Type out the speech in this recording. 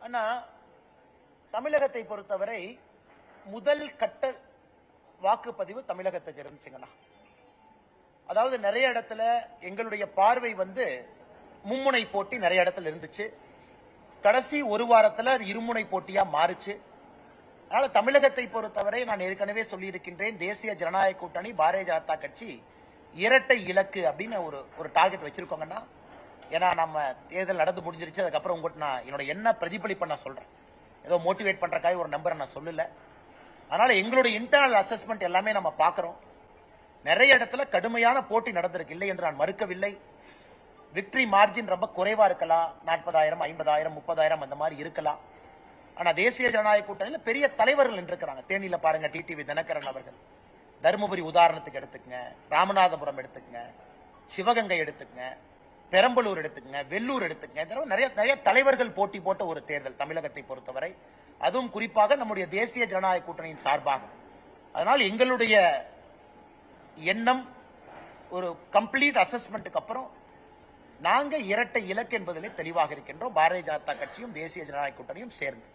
ஆனா தமிழகத்தை பொறுத்தவரை முதல் கட்ட வாக்குப்பதிவு தமிழகத்துக்கு இருந்துச்சுங்கண்ணா அதாவது நிறைய இடத்துல எங்களுடைய பார்வை வந்து மும்முனை போட்டி நிறைய இடத்துல இருந்துச்சு. கடைசி ஒரு வாரத்தில் அது இருமுனை போட்டியா மாறுச்சு. அதனால தமிழகத்தை பொறுத்தவரை நான் ஏற்கனவே சொல்லியிருக்கின்றேன் தேசிய ஜனநாயக கூட்டணி பாரதிய ஜனதா கட்சி இரட்டை இலக்கு அப்படின்னு ஒரு ஒரு டார்கெட் வச்சிருக்கோங்கன்னா ஏன்னா நம்ம தேர்தல் நடந்து முடிஞ்சிருச்சு அதுக்கப்புறம் உங்கள்கிட்ட நான் என்னோட என்ன பிரதிபலிப்பை நான் சொல்கிறேன் ஏதோ மோட்டிவேட் பண்ணுறக்காக ஒரு நம்பரை நான் சொல்லலை. அதனால் எங்களுடைய இன்டர்னல் அசஸ்மெண்ட் எல்லாமே நம்ம பார்க்குறோம். நிறைய இடத்துல கடுமையான போட்டி நடந்திருக்கு. இல்லை என்று நான் மறுக்கவில்லை. விக்டரி மார்ஜின் ரொம்ப குறைவாக இருக்கலாம். நாற்பதாயிரம் ஐம்பதாயிரம் முப்பதாயிரம் அந்த மாதிரி இருக்கலாம். ஆனால் தேசிய ஜனநாயக கூட்டணியில் பெரிய தலைவர்கள் இருக்கிறாங்க. தேனியில் பாருங்கள் டிடிவி தினகரன் அவர்கள். தருமபுரி உதாரணத்துக்கு எடுத்துக்கங்க. ராமநாதபுரம் எடுத்துக்கங்க. சிவகங்கை எடுத்துக்கங்க. பெரம்பலூர் எடுத்துக்கங்க வெள்ளூர் எடுத்துக்கங்க. தடவை நிறைய நிறைய தலைவர்கள் போட்டி போட்ட ஒரு தேர்தல் தமிழகத்தை பொறுத்தவரை. அதுவும் குறிப்பாக நம்முடைய தேசிய ஜனநாயக கூட்டணியின் சார்பாக. அதனால் எங்களுடைய எண்ணம் ஒரு கம்ப்ளீட் அசஸ்மெண்ட்டுக்கு அப்புறம் நாங்கள் இரட்டை இலக்கு என்பதிலே தெளிவாக இருக்கின்றோம். பாரதிய ஜனதா கட்சியும் தேசிய ஜனநாயக கூட்டணியும் சேர்ந்து.